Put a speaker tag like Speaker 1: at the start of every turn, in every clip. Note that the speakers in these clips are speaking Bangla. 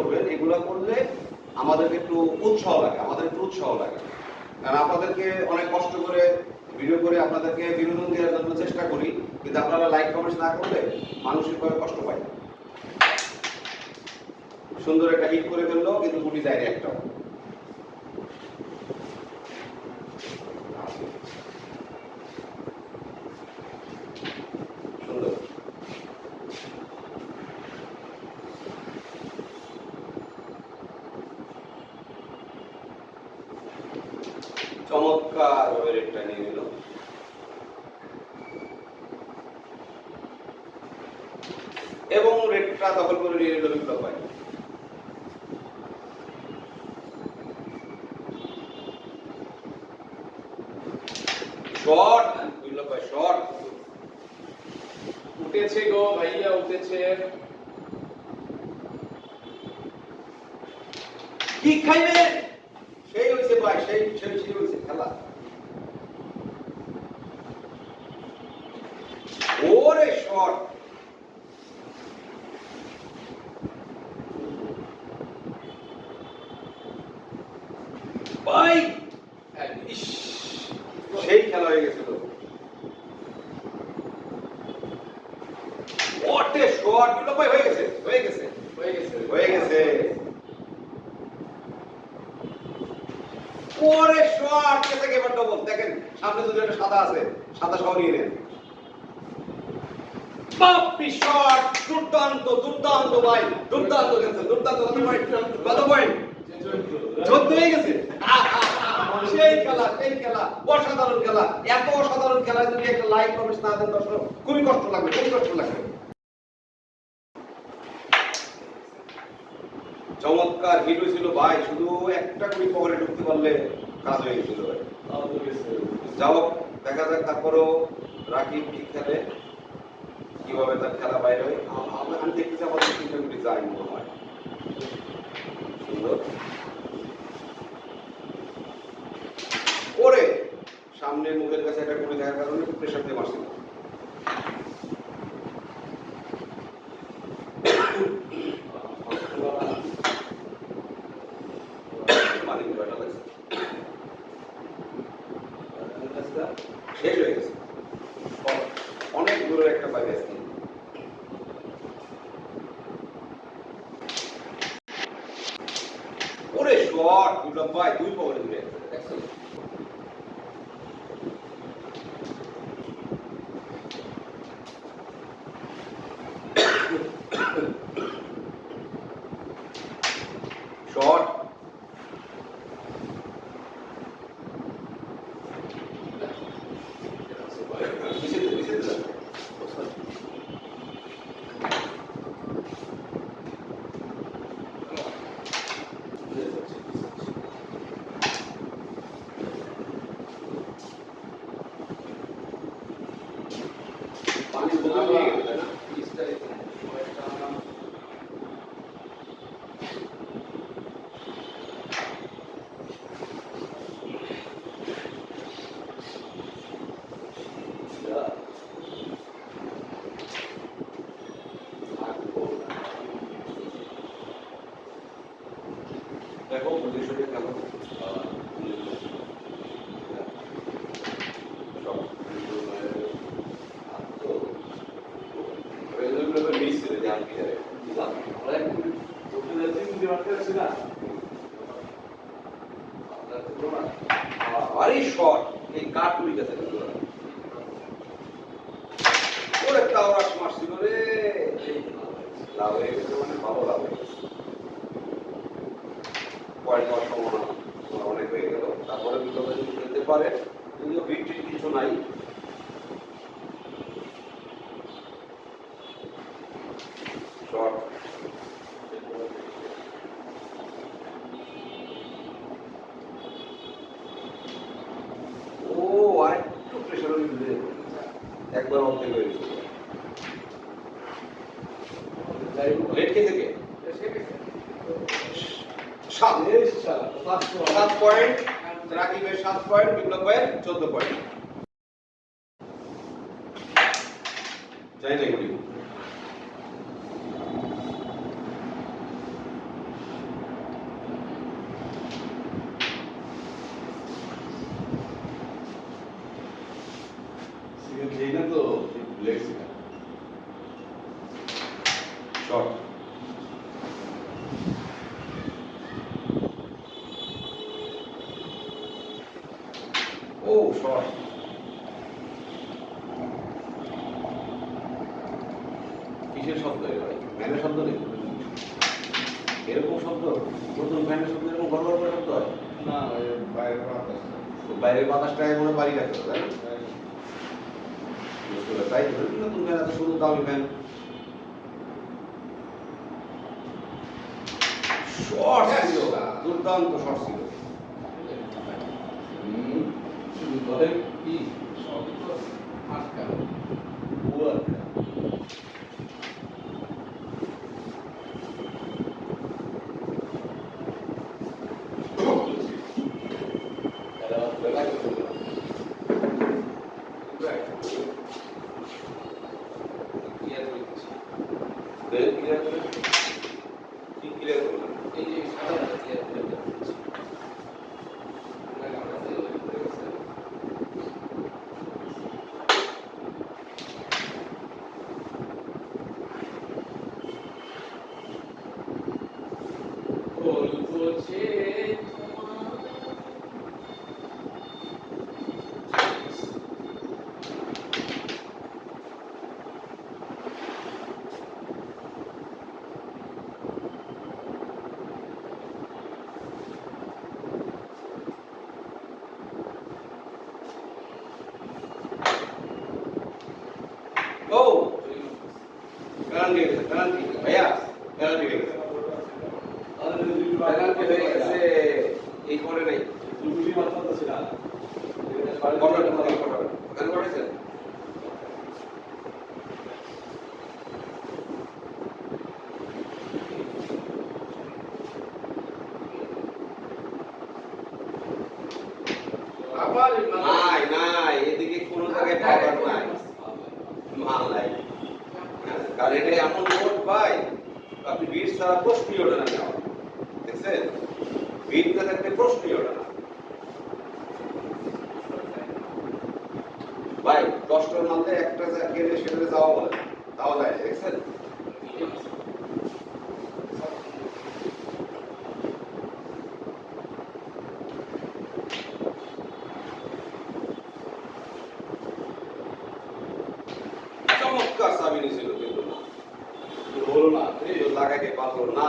Speaker 1: করবেন, এগুলো করলে আমাদেরকে একটু উৎসাহ লাগে, আমাদের একটু উৎসাহ লাগে। কারণ আপনাদেরকে অনেক কষ্ট করে ভিডিও করে আপনাদেরকে বিনোদন দেওয়ার জন্য চেষ্টা করি, কিন্তু আপনারা লাইক কমেন্টস না করলে মানুষের মানসিকভাবে কষ্ট পায়। সুন্দর একটা হিট করে ফেলল, কিন্তু গুটি দেয়নি একটাও সুন্দর চমৎকার ভাবে রেটটা নিয়ে নিল। এবং রেটটা দখল করে নিয়ে নিল বিপ্লব ভাই শর্ট বিপ্লব ভাই শর্ট
Speaker 2: উঠেছে গো ভাইয়া উঠেছে
Speaker 1: কি খাইবে সেই হইছে ভাই সেই সেই সেই হইছে খেলা ওরে শট সেই খেলা হয়ে গেছিল। ওটে শট বিপ্লব ভাই, হয়ে গেছে হয়ে গেছে
Speaker 2: হয়ে গেছে
Speaker 1: হয়ে গেছে। ওরে শট কেসে এবার দেখেন, সামনে একটা সাদা আছে, সাদা সহ নিয়ে নেন। বাপ্পি শট দুর্দান্ত দুর্দান্ত ভাই, দুর্দান্ত গেছে দুর্দান্ত, কত পয়েন্ট কত পয়েন্ট চোদ্দ হয়ে গেছে। সেই খেলা সেই খেলা অসাধারণ খেলা এত অসাধারণ খেলা যদি একটা লাইক কমেন্টস না দেন দর্শক খুবই কষ্ট লাগবে খুবই কষ্ট লাগবে। চমৎকার হিট হয়েছিল ভাই শুধু একটা করে পকেটে ঢুকতে পারলে কাজ হয়ে গেছিল ভাই। যাও দেখা যাক তারপরও রাকিব কি খেলে কীভাবে তার খেলা বাইরে হয়। আম- আমি দেখতেছি আমাদের তিনটা যায় মনে হয় সুন্দর। ওরে সামনে মুখের কাছে একটা গুলি দেখার কারণে প্রেশার দিয়ে মারছিল মানে কি ব্যাটা লাগছে শেষ হয়ে গেছে অ- অনেক দূরের একটা বাইরে আছে ওরে শট বিপ্লব ভাই দুই পকেটে দূরে দেখছ শট নিষেধ নিষেধ পানি বোতল নিয়ে গেছে তাই না দেখো বুঝে শুনে পয়েন্ট দুই নম্বরের চোদ্দ পয়েন্ট চাহিদা এগুলি Short. ও কিসের শব্দ ভাই? শব্দ নেই? এরকম শব্দ? নতুন ফ্যানের শব্দ এরকম গড় গড় করে শব্দ হয়?
Speaker 3: না বাইরের বাতাস।
Speaker 1: বাইরের বাতাসটা মনে বাড়ি রাখতে তাই নতুন ফ্যান এত সুন্দর দামি ফ্যান শর্ট ছিল দুর্দান্ত শর্ট ছিল।
Speaker 2: ধরেন কি সবই আটকা
Speaker 1: পুরো দেখ, clear করে। কি clear করলাম? ও পেনাল্টি হয়ে গেছে পেনাল্টি ভাইয়া পেনাল্টি হয়ে গেছে পেনাল্টি হয়ে গেছে এই করে নাই কর্নার কর্নার কর্নার ওখানে করেছেন
Speaker 2: আবার
Speaker 1: নাই নাই এদিকে কোনো জায়গায় পাওয়ার নাই মাল নাই হ্যাঁ, কারণ এটা এমন কোড ভাই আপনি বিট ছাড়া প্রশ্নই ওঠে না নেওয়া দেখছেন বিট না থাকলে প্রশ্নই ওঠে না ভাই দশটার মধ্যে একটা গেলে সেটাতে যাওয়া বলে। তাও যায় দেখছেন চমৎকার সাবিনি ছিল কিন্তু না
Speaker 2: হলো না
Speaker 1: কিন্তু লাগাইতে পারল না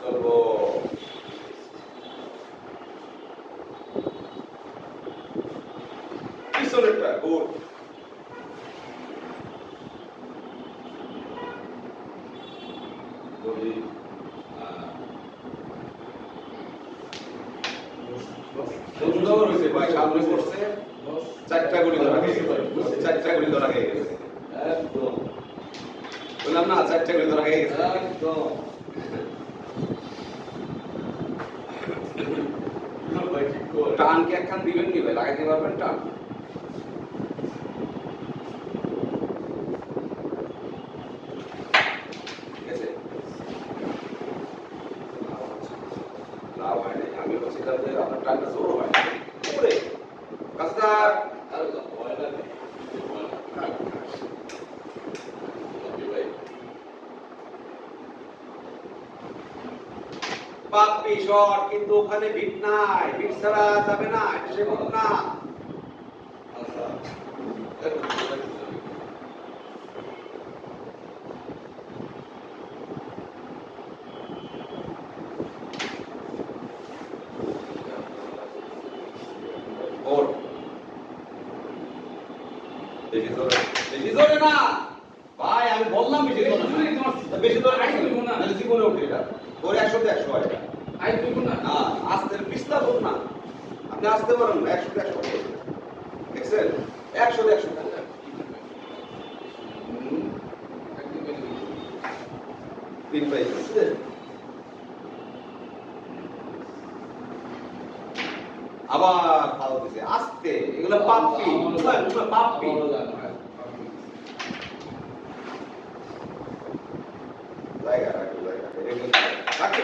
Speaker 1: চলবো পিছনেরটা গুড সামনে চারটা ধরা গেছে চারটা ধরা বললাম না চারটা ধরা গেছে টান কি একখান দিবেন কি ভাই? লাগাইতে পারবেন টান ঠিক আছে লাভ হয় নাই আমি বলছিলাম যে আপনার টানটা জোর হয় না উপরে কাজটা
Speaker 2: আর হয় না ভাই
Speaker 1: শট কিন্তু ওখানে বিট নাই ভিট ছাড়া যাবে না সে না
Speaker 2: আচ্ছা
Speaker 1: ওর বেশি জোরে বেশি জোরে না ভাই আমি বললাম বেশি জোরে না বেশি জোরে না না জীবনে উঠে এটা ওর একশো একশো হয় এটা
Speaker 2: আই তুই না
Speaker 1: না আস্তে পিস্তা হোক না আপনি আসতে পারেন না একশো একশো দেখছেন একশো একশো তিন পাই আবার ফাল দিছে। আস্তে এগুলো পাপ্পি। এগুলো জায়গা রাখো জায়গা রাখে।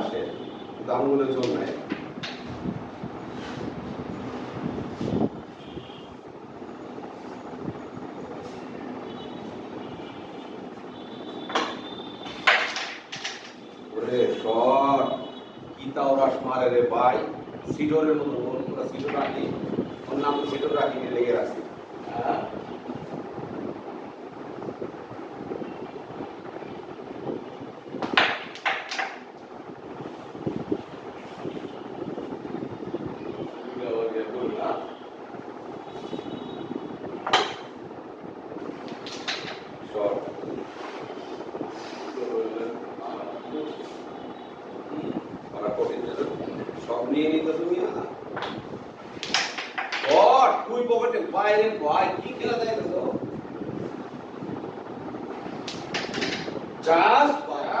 Speaker 1: আসে কিন্তু আঙুলে জোর নাই। শট রে ভাই সিডরের মতো সব নিয়ে নিতে তুমি গড তুই পকেটে বাইরে ভাই কি খেলা দেয় তো জাস্ট বায়া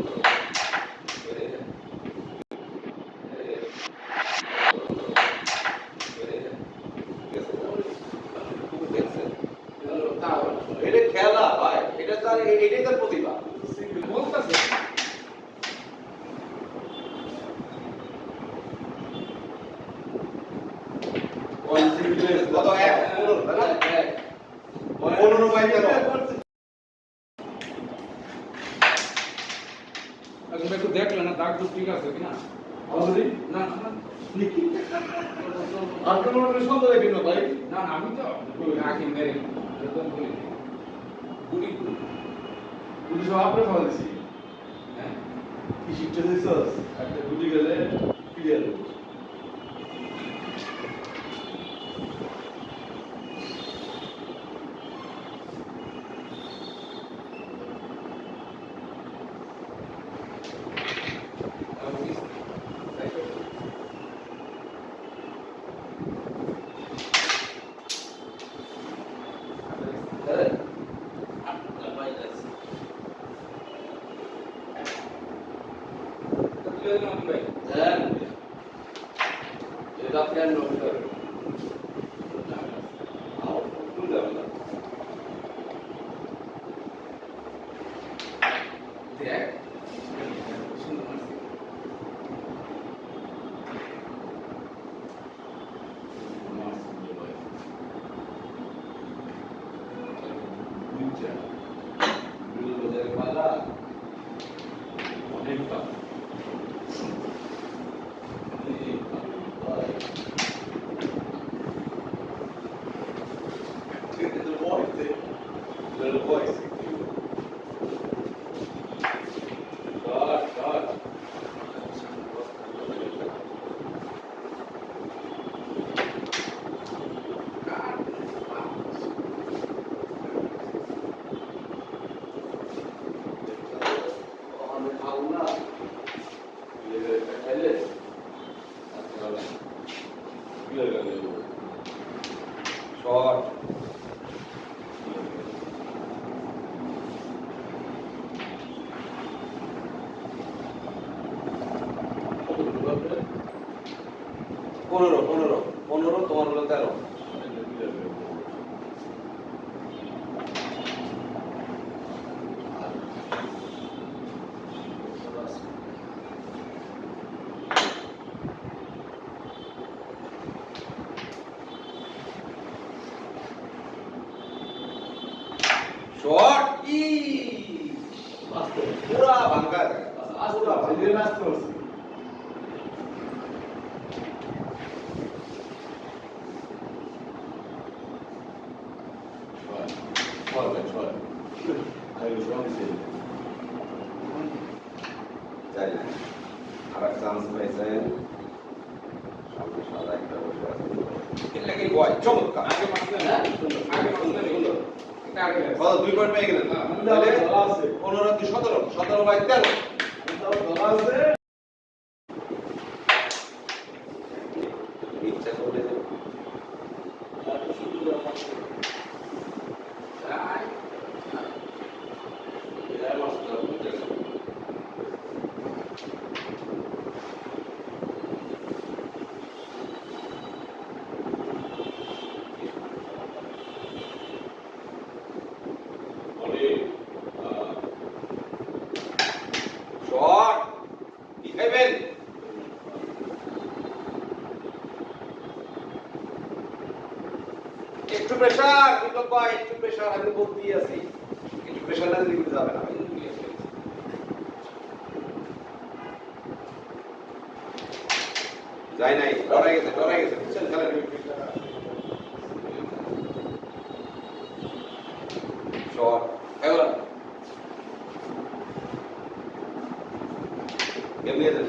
Speaker 1: তোমরা
Speaker 2: একটু দেখলে না দাগ ঠিক আছে কিনা?
Speaker 3: অলরেডি?
Speaker 2: না না
Speaker 3: আর কোনো সন্দেহ রাখি না ভাই।
Speaker 2: না আমি তো রাখি মেরে এরকম বলি গুলি
Speaker 3: পুলিশ আপনি
Speaker 2: হ্যাঁ।
Speaker 3: একটা গেলে নব্বই
Speaker 2: হ্যাঁ
Speaker 1: এটা আপনার নব্বই একটু কিন্তু বা একটু প্রেশার আমি বলতেই আছি। একটু প্রেসার না যাবে না। যাই নাই ডরাই গেছে ডরাই গেছে। বুঝছেন খেলেন শট এবার এমনি দেন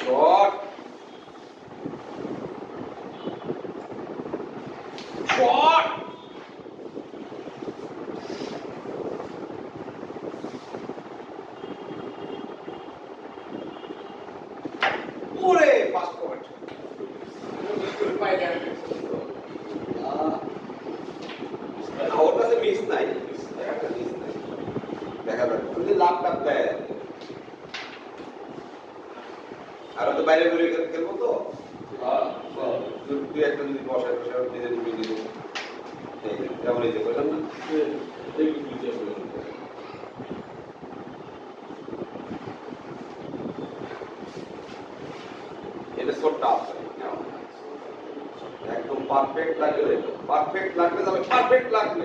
Speaker 1: শট শট ওরে পাস পয়েন্ট
Speaker 2: পায়ে গেছে।
Speaker 1: ওর কাছে মিস নাই একটা মিস নাই দেখা যাক যদি লাভ টাপ দেয় আর তো বাইরে বেরিয়ে খেল- খেলব তো। দুই একটা যদি বসায় বসায় নিজে দিব। যেমন এই যে করলাম না এটা একদম পারফেক্ট লাগলে পারফেক্ট লাগলে যাবে পারফেক্ট লাগলে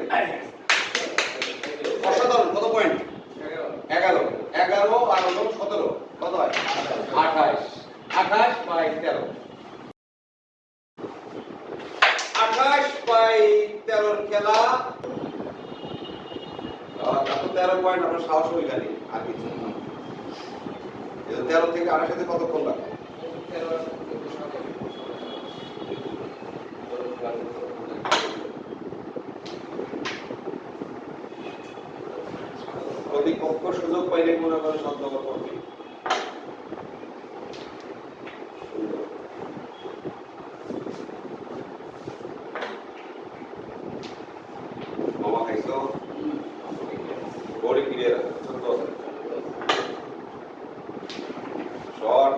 Speaker 1: অসাধারণ কত পয়েন্ট এগারো এগারো আর হলো সতেরো কত হয় আঠাশ আঠাশ বাই তেরো আঠাশ বাই তেরোর খেলা আহ, তারপর তেরো পয়েন্ট আপনার সাহস হয়ে গেলি আর কিছু না। এই যে তেরো থেকে আঠাশেতে কতক্ষণ লাগে প্রতিপক্ষ সুযোগ পাইলে মনে করে সন্দেহ করবে সুন্দর। মামা খাইছো বড়ি ক্লিয়ার আছে ছোট আছে শর্ট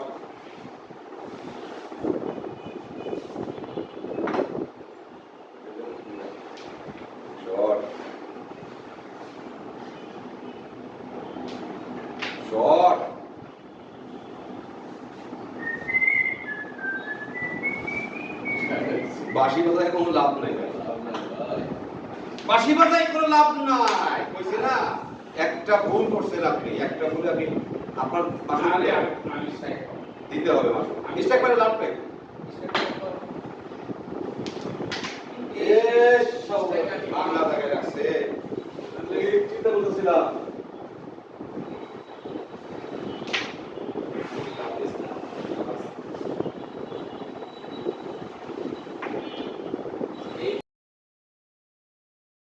Speaker 1: শর্ট শর্ট বাঁশি বাজায় কোনো লাভ নাই। বাঁশি বাজায় কোনো লাভ নাই কইছি না। একটা ভুল করছেন আপনি একটা ভুল আপনি আপনার
Speaker 2: স্ট্রাইক
Speaker 1: দিতে হবে মাসে মিস্টেক করে লাভ নাই। বাংলা থেকে রাখছে। চিন্তা করতেছিলাম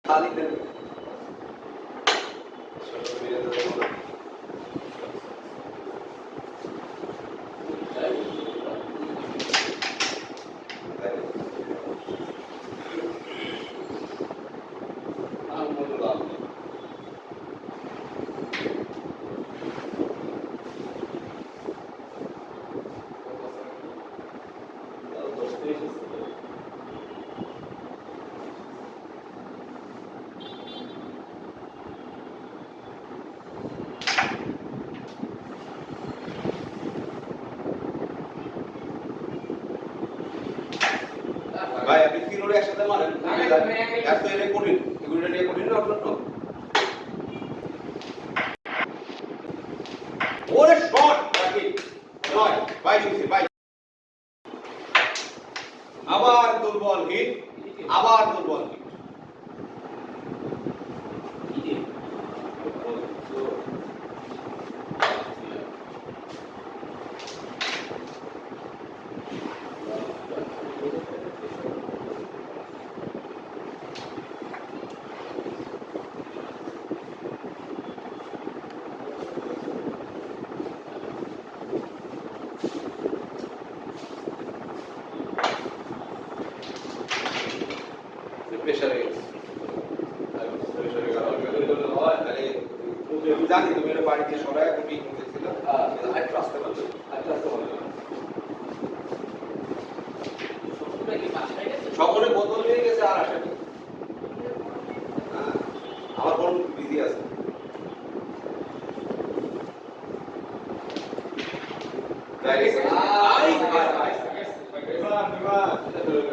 Speaker 1: খালি দেন ছোট মিলে তো দেবো না। তাই না? আলহামদুলিল্লাহ। তাও দশটাই এসেছে। ভাই আপনি তিন ওরে একসাথে মারেন।
Speaker 2: না, না, না,
Speaker 1: এত এলে কঠিন। はいはいはい。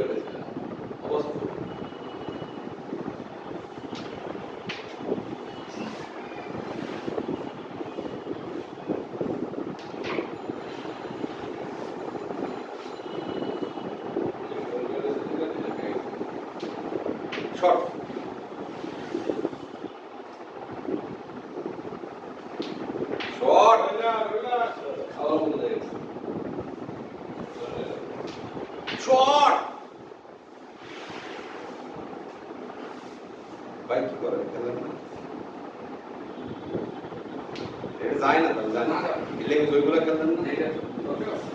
Speaker 1: এটা যায় না ভাই যায় না এলে ওইগুলো খেলেন না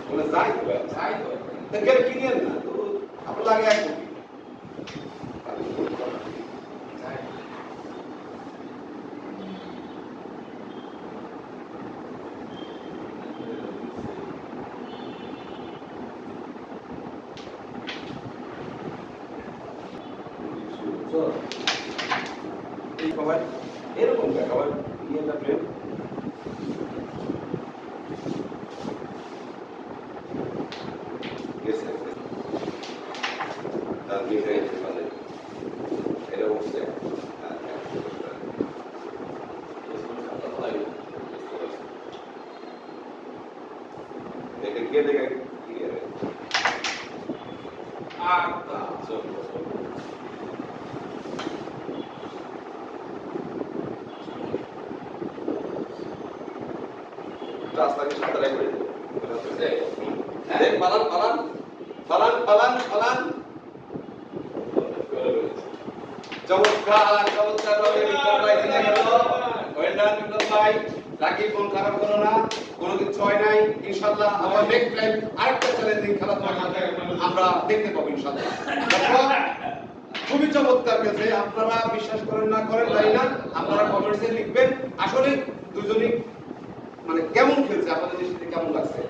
Speaker 1: ওগুলো যায় তো ভাই তা গেলে কিনেন না তো আপনার লাগে এক কোটি এই সবাই এরকম দেখাবার নিয়ে থাকলে গেছে তার নিজে মানে এটা উঠছে দেখে কি রাস্তাকে দেখ পালান পালান চমৎকার চমৎকার ফোন খারাপ না কোনো কিছু নাই ইনশাআল্লাহ আবার নেক্সট টাইম আরেকটা চ্যালেঞ্জিং খেলা আমরা দেখতে পাবো ইনশাআল্লাহ। দর্শক, খুবই চমৎকার গেছে আপনারা বিশ্বাস করেন না করেন তাই না আপনারা কমেন্টসে লিখবেন। আসলে দুজনই মানে কেমন খেলছে আপনাদের দৃষ্টিতে কেমন লাগছে?